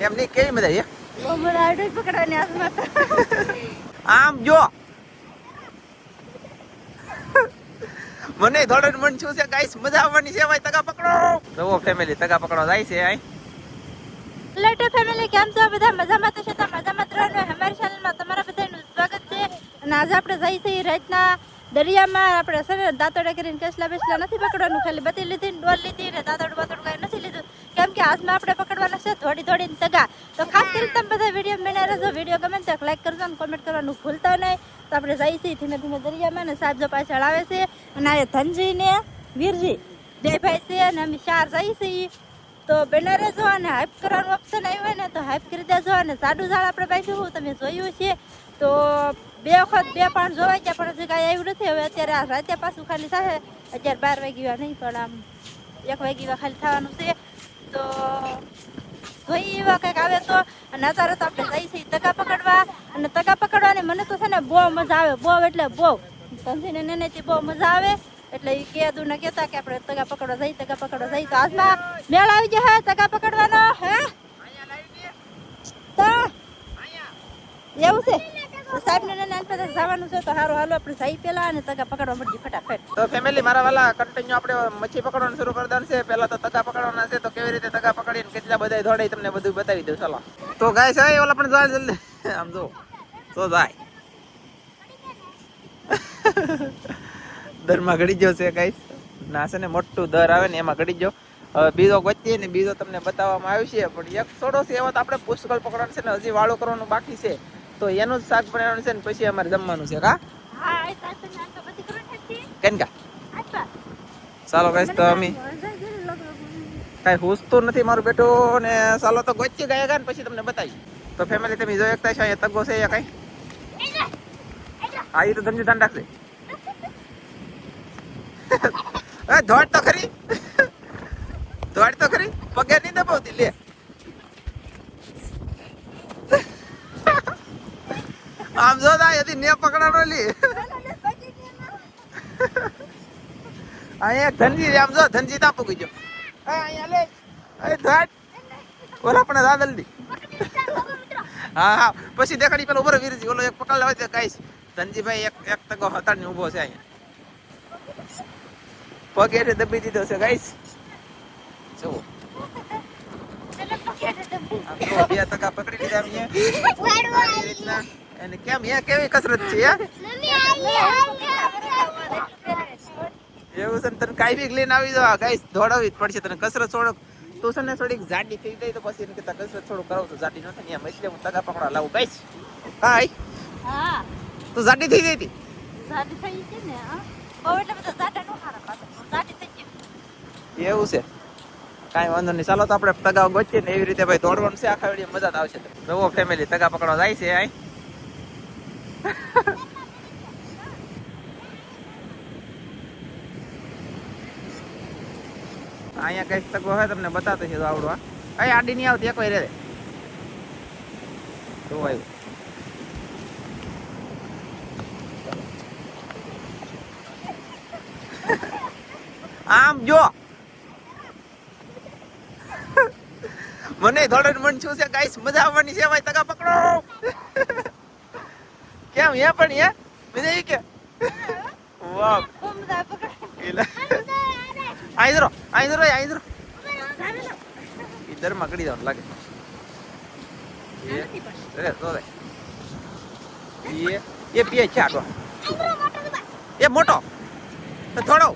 એમ નહીં કેવી મજા તો. આમ જો. મને થોડો મન છું છે ગાઈસ મજા આવવાની છે ભાઈ તગા પકડો. નવો ફેમિલી તગા પકડો જાય છે આઈ લેટો ફેમિલી કેમ છો બધા મજામાં તો છે તો મજામાં જ રહેવાનું. અમારી ચેનલમાં તમારા બધાનું સ્વાગત છે. અને આજે આપણે જઈ છીએ રાતના દરિયામાં આપણે સર દાંતોડા કરીને કેસલા બેસલા નથી પકડવાનું ખાલી બધી લીધી ડોલ લીધી ને દાંતોડું બાતોડ કાંઈ નથી લીધું. કેમ કે આજમાં આપણે પકડવાના છે, થોડી થોડી તગા. તો ખાસ કરીને તમે બધા વીડિયો મેને રહેજો. વીડિયો ગમે તો લાઈક કરજો અને કોમેન્ટ કરવાનું ભૂલતા નહીં. તો આપણે જઈએ છીએ ધીમે ધીમે દરિયામાં ને સાજો પાછળ આવે છે. અને આ ધનજી ને વીરજી બે ભાઈ છે અને અમે ચાર જઈએ છીએ. તો બેનર જો અને હાઇપ કરવાનું ઓપ્શન આવ્યું હોય ને તો હાઇપ કરી દેજો અને સાડું ઝાડ આપણે બાંધ્યું તમે જોયું છે. તો બે વખત બે પાણ જોવાય ત્યાં પણ હજી કાંઈ આવ્યું નથી. હવે અત્યારે આ રાતે પાછું ખાલી થશે અત્યારે બાર વાગી ગયા નહીં, પણ આમ એક વાગી ગયા ખાલી થવાનું છે. તો જોઈ એવા કંઈક આવે તો અને અત્યારે તો આપણે જઈ છીએ તગા પકડવા. અને તગા પકડવાની મને તો છે ને બહુ મજા આવે બહુ એટલે બહુ. સમજીને નેનેથી બહુ મજા આવે. એટલે એ કહેતું ને કહેતા કે આપણે તગા પકડવા જઈ તગા પકડવા જઈ તો આજમાં મેળ આવી જાય તગા પકડવાનો હે? તો એવું છે. સાહેબને હાલો, આપણે જઈ પેલા અને તગા પકડવા ફટાફટ. તો ફેમિલી મારા વાલા કન્ટિન્યુ આપણે મચ્છી પકડવાનું શરૂ કરી છે. પહેલા તો તગા પકડવાના છે, તો કેવી રીતે તગા પકડીને કેટલા બધા દોડે તમને બધું બતાવી દઉં, ચાલો. તો ગાય છે ઓલા પણ જાય દરમાં ઘડી ગયો છે ગાઈસ. ના છે ને, મોટું દર આવે ને, એમાં ઘડી ગયો. બીજો ગોતીએ ને, બીજો તમને બતાવવામાં આવ્યું છે, પણ એક છોડો છે, એવો તો આપણે પુષ્કળ પકડવાનું છે ને, હજી વાળું કરવાનું બાકી છે. તો એનું જ શાક બનાવવાનું છે ને પછી અમારે જમવાનું છે કા કેમ કા ચાલો ગાઈસ તો અમે કાંઈ હુસતું નથી મારું બેટું ને ચાલો તો ગોચી ગયા ગયા ને પછી તમને બતાવી તો ફેમિલી તમે જોઈ શકતા છો અહીંયા તગો છે અહીંયા કઈ હા એ તો ધંધી ધ્યાન રાખશે ધોડ તો ખરી ધોડ તો ખરી પગે નહીં દબાવતી લે આમ જો તા હતી ને પકડાનો લી. અહીંયા ધનજી આમ જો ધનજી તાપુ ગયો. અહીંયા લે. એ ધોટ ઓલા પણ દાદલ દી હા હા. પછી દેખાડી પેલો ઉભરો વીરજી. ઓલો એક પકડ લેવા તો કઈશ ધનજીભાઈ એક એક તકો હતાડ ને ઊભો છે અહીંયા. પગે એટલે દબી દીધો છે ગાઈસ. જુઓ. બે તકા પકડી લીધા રીતના. અને કેમ એ કેવી કસરત છે એવું છે તને કાંઈ બી લઈને આવી દો ગાઈસ દોડાવી જ પડશે તને કસરત છોડો તું છે ને થોડીક જાડી થઈ જાય તો પછી એને કહેતા કસરત થોડું કરાવું તો જાડી નથી એમ એટલે હું તગા પકડા લાવું. ગાઈસ હાય હા. તું જાડી થઈ ગઈ હતી થઈ છે ને હા. બહુ એટલે બધા સાટા નો ખારા પાછા. થઈ ગઈ. એવું છે. કાંઈ વાંધો નહીં. ચાલો તો આપણે તગાવ ગોચીએ ને એવી રીતે ભાઈ દોડવાનું છે. આખા વેળી મજા જ આવશે. નવો ફેમિલી તગા પકડવા જાય છે આય અહીંયા કઈ તકો હોય તમને બતાતો છે આવડવા અહીં આડી નહીં આવતી, એક રે. તો આવ્યું આમ જો. મને થોડું મન છું છે, ગાઈસ, મજા આવવાની છે, ભાઈ, તકા પકડો. કેમ હે પણ હે મજા આવી કે. વાહ. ઇધર મકડી જવાનું લાગે. રે તો રે. એ એ પીએ છે આટલો એ મોટો. થોડો.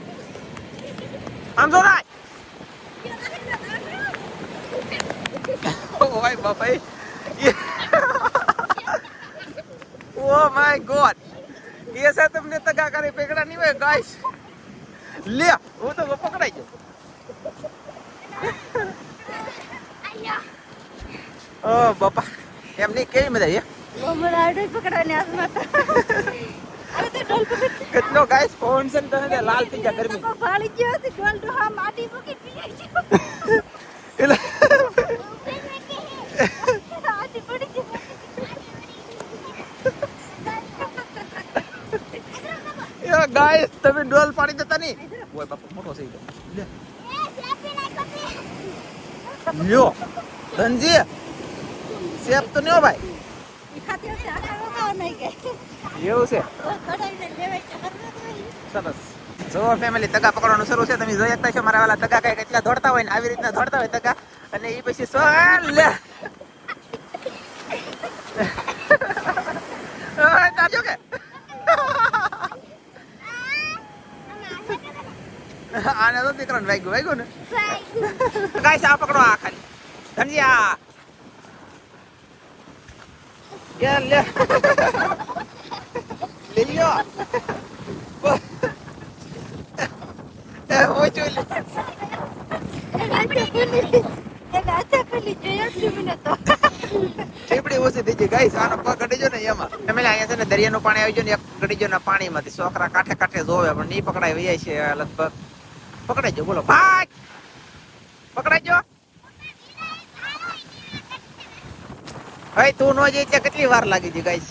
આમ જો રાય. ઓય બાપા ઓ માય ગોડ એ સા તમને તગા કરી પેકડા નહીં હોય ગાઈસ લે હું તો પકડાઈ ગયો. ઓ બાપા એમ નહીં કેવી મજા પકડ. કેટલો ગાઈસ ફોન છે ને લાલ થઈ ગયા ગરમી તો ભાળી ગયો છે ડોલ તો હા માટી મૂકી પી ગયો એટલે આટી પડી ગઈ એ ગાઈસ તમે ડોલ પાડી દેતા નહીં. ઓય બાપા, મોટો થઈ ગયો. લ્યો. ધનજી, સેફ તો નહીં ભાઈ. એવું છે. સરસ. જો ફેમિલી તગા પકડવાનું શરૂ છે, તમે જોઈ શકતા છો, મારા વાલા તગા કઈ કેટલા દોડતા હોય ને, આવી રીતના દોડતા હોય તગા. અને એ પછી સો લે. દીકરાને વાગ્યું વાગ્યું ને? ગાઈસ આ પકડો આ ખાલી. ધનિયા લે લે? લે લ્યો. એ ઓય ચોલી દરિયાનું પાણી આવી જાય ને એક ગડીજો ને પાણીમાંથી. છોકરા કાઠે કાઠે જોવે પણ નહીં પકડાય વૈયા છે લગભગ. પકડાઈ જો બોલો ભાગ પકડાઈ જો હવે તું નો જઈ ત્યાં કેટલી વાર લાગી છે ગાઈસ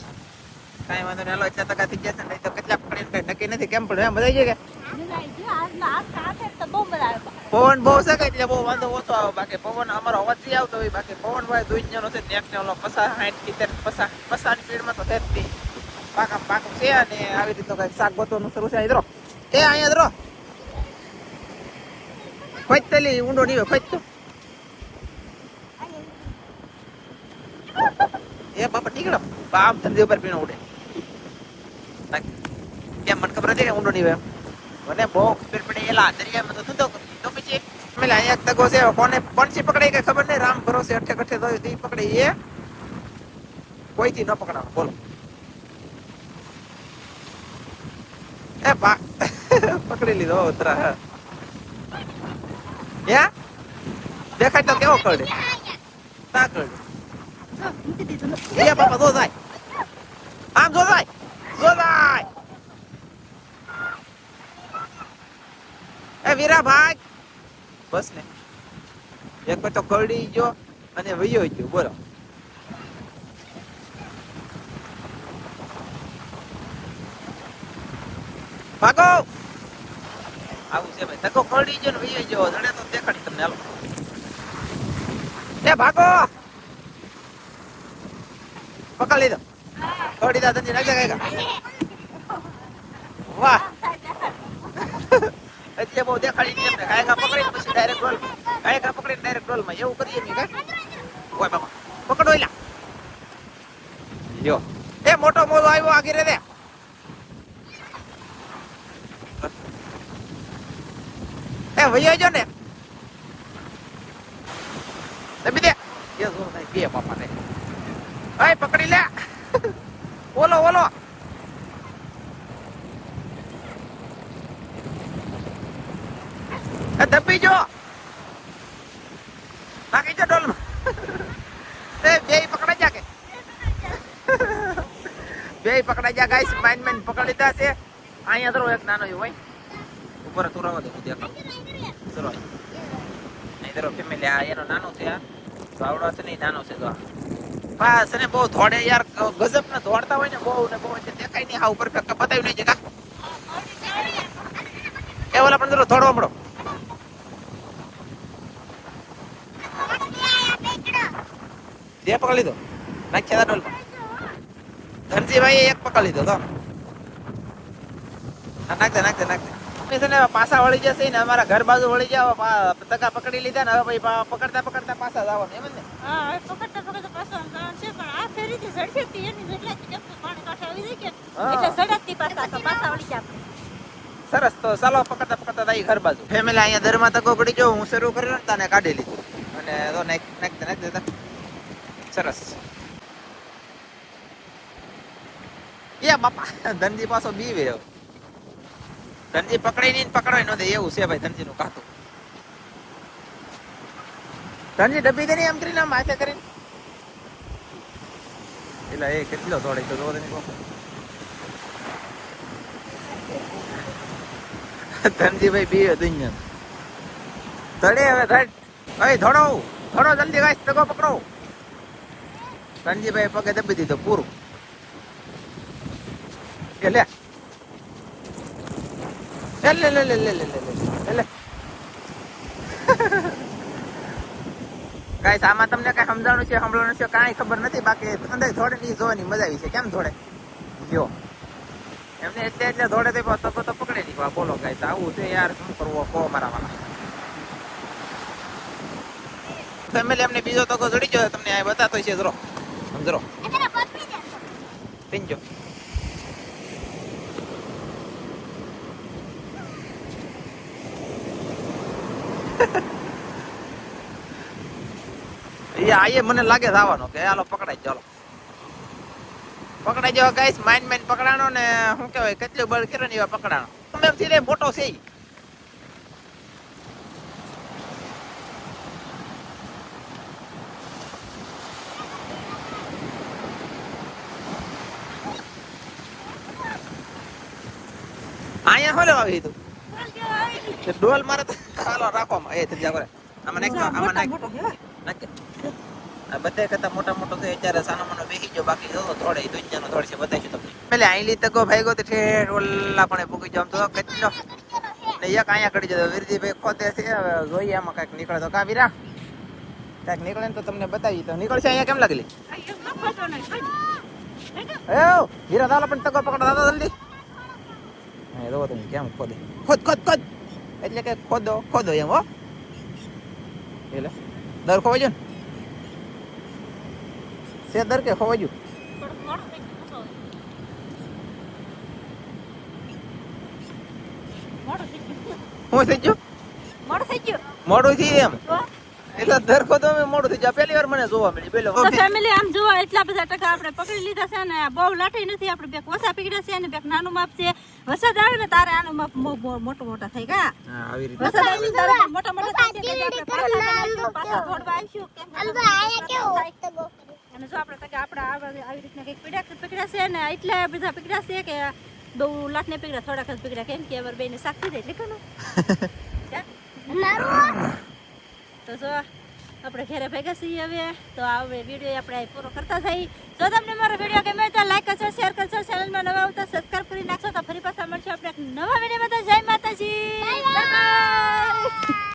કાંઈ વાંધો નહીં હાલો એટલા ટકા થઈ જશે નહીં તો કેટલા પકડીને કઈ નક્કી નથી કેમ પણ એમ બધા છે કે મિલાઈ ગયો આજના હાથ હાથે તો બહુ મજા આવે પવન બહુ છે કે એટલે બહુ વાંધો ઓછો આવે બાકી પવન અમારો અવાજથી આવતો હોય બાકી પવન ભાઈ દુઈ જણો છે નેક ને ઓલો પસા સાઠ સિત્તેર પસા પસાની સ્પીડમાં તો છે જ નહીં પાકમ પાકમ છે અને આવી રીતનું કંઈક શાક ગોતવાનું શરૂ છે ઇધરો એ અહીંયા ઇધરો ખોજ તેલી ઊંડો હોય ખોજ તો એ બાપા નીકળો. આમ ધંધે ઉપર પીણો ઉડે. કેમ મને ખબર હતી કે ઊંડો એમ. મને બહુ ખબર પડી. એલા, દરિયામાં તો કરી તો પછી મેલા અહીંયા તગો છે. કોને કોણસી પકડાઈ કે ખબર નહીં. રામ ભરોસે અઠે કઠે તો ઈ પકડી એ કોઈથી ન પકડાવો બોલો. એ પકડી લીધો ઉતરા. હે દેખાય તો કેવો કરડે? તા કરડે. એ બાપા બસ ને. એક તો કરડી ગયો અને વયો ગયો, બોલો ભાગો પકડ લીધો. વાહ. એટલે બહુ દેખાડી નહીં એમને કાયકા પકડીને પછી ડાયરેક્ટ રોલ કાયકા પકડીને ડાયરેક્ટ રોલમાં એવું કરીએ નહીં પકડો એલા એ, મોટો મોટો આવ્યો આગી રે. એ વૈયો જો ને દબી દે એ જો ભાઈ બે બાપા ને અય પકડી લે ઓલો ઓલો એ દબી જો નાખી જો ડોલમાં એ બે પકડાઈ જા કે બે પકડાઈ જા ગાઈસ માઇન માઇન પકડી લીધા છે અહીંયા ધરો એક નાનો હોય ઉપર તું રહો દે ધરો અહીં ધરો ફેમિલી આ એનો નાનો છે આવડો છે નહીં નાનો છે તો આ. બસ બહુ ધોડે યાર ગજબ ને દોડતા હોય ને બહુ ને બહુ એટલે દેખાય નહીં ઉપર બતાવ્યું નહીં જગા એ ઓલા પણ જરો થોડો પડો જે પકડી લીધો. નાખ્યા ડોલ ધનજીભાઈ એક પકડી લીધો તો. હા, નાખ દે નાખ દે નાખ દે. અમે છે ને પાછા વળી જશે ને અમારા ઘર બાજુ વળી જાવ તકા પકડી લીધા ને હવે ભાઈ પકડતા પકડતા પાછા જવાનું એમ ને? હા પકડતા પકડતા પાછો જવાનું છે પણ આ ફેરીથી ઝડપી હતી એની જેટલાથી કે પાણી કાંઠે આવી જાય કે એટલે ઝડપથી પાછા પાછા વળી જાય સરસ તો ચાલો પકડતા પકડતા તાઈ ઘર બાજુ. ફેમિલી અહીંયા દરમાં તકો પડી જો હું શરૂ કર્યો ને તને કાઢી લીધું. અને તો નાખ નાખ નાખ દેતા સરસ. એ બાપા ધનજી પાછો બી રહ્યો ધનજી પકડાઈ નહીં ને પકડાય ન દે એવું છે ભાઈ ધનજી નું કાતું ધનજી ડબ્બી દે એમ કરીને આમ હાથે કરીને? એટલે એ કેટલો દોડે તો દોડે નહીં બાપા ધનજીભાઈ બી દુનિયા ધડે હવે ધડ. હવે ધડો ધડો જલ્દી ગાઈસ તગો પકડો. ધનજીભાઈ પગે દબી દીધો પૂરું. એ લે લે લે લે લે લે ગાઈસ આમાં તમને કઈ સમજાણું છે સાંભળવાનું છે કાંઈ ખબર નથી બાકી અંદર થોડે ની જોવાની મજા આવી છે. કેમ થોડે જો. એમને એટલે એટલે થોડે તે તકો તો પકડે નીકળવા બોલો ગાઈસ આવું છે યાર શું કરવો કહો મારા વાળા. ફેમિલી એમને બીજો તકો જડી ગયો તમને આ બતાતો છે જરો. સમજરો. પીંજો. આયે મને લાગે થવાનો કે, હાલો, પકડાઈ ચાલો પકડાઈ જવા ગાઈસ, માઇન માઇન પકડાણો ને, શું કહેવાય, કેટલું બળ કરે ને એવા પકડાણો. એમ થી મોટો છે. અહીંયા હોલે આવી તું તે. ડોલ મારે તો હાલો રાખો. એ થઈ કરે આમાં નાખ આમાં નાખ. આ બધે કરતા મોટા મોટો છે અત્યારે સાનો મનો બેસી ગયો બાકી જો થોડે દુનિયાનો થોડે છે બતાવીશું તમને. પેલે આઈલી તકો ભાઈગો તે ઠેઠ ઓલા પણ પૂકી જામ તો કેટલો ને એક અહીંયા કડી જતો વીરજીભાઈ ખોતે છે હવે જોઈએ આમાં કાંઈક નીકળે તો કા વીરા કાંઈક નીકળે ને તો તમને બતાવી તો. નીકળશે અહીંયા કેમ લાગેલી? એ વીરા દાલો પણ તકો પકડો દાદા જલ્દી. હા જો તમે કેમ ખોદે? ખોદ ખોદ ખોદ! એટલે કે ખોદો ખોદો એમ હો! એટલે? દર ખોવાઈ ગયો ને? છે દર કે ખોવાઈ ગયું. હું થઈ ગયું. મોડું થઈ ગયું? મોડું થઈ એમ? એટલે દર તો અમે મોડું થઈ જાય. પહેલી વાર મને જોવા મળી પેલો ફેમિલી આમ જોવા એટલા બધા ટકા આપણે પકડી લીધા છે ને બહુ લાઠી નથી આપણે બેક ઓછા પીગડ્યા છે અને બેક નાનું માપ છે. વરસાદ આવે ને તારે આનું માપ મોટો મોટા થઈ ગયા. આવી રીતે. વરસાદ આવી તારે મોટા મોટા થઈ ગયા આપણે પાછા ધોડવા આવીશું, કેમ કેવો અને જો આપણે ટકા આપણે આવી રીતના કંઈક પીડ્યા પકડ્યા છે ને એટલા બધા પકડ્યા છે કે બહુ લાઠ ને પકડ્યા થોડાક જ પકડ્યા કેમ કે અવાર બેને સાક્ષી દે એટલે એટલે ઘણું. તો જો આપણે ઘરે ભેગા છીએ હવે તો હવે વીડિયો આપણે પૂરો કરતા થઈ તો તમને મારો વીડિયો ગમે તો લાઈક કરશો શેર કરશો ચેનલમાં નવા આવતા સબસ્ક્રાઈબ કરી નાખશો તો ફરી પાછા મળશો આપણે નવા વીડિયો બધા જય માતાજી. Bye bye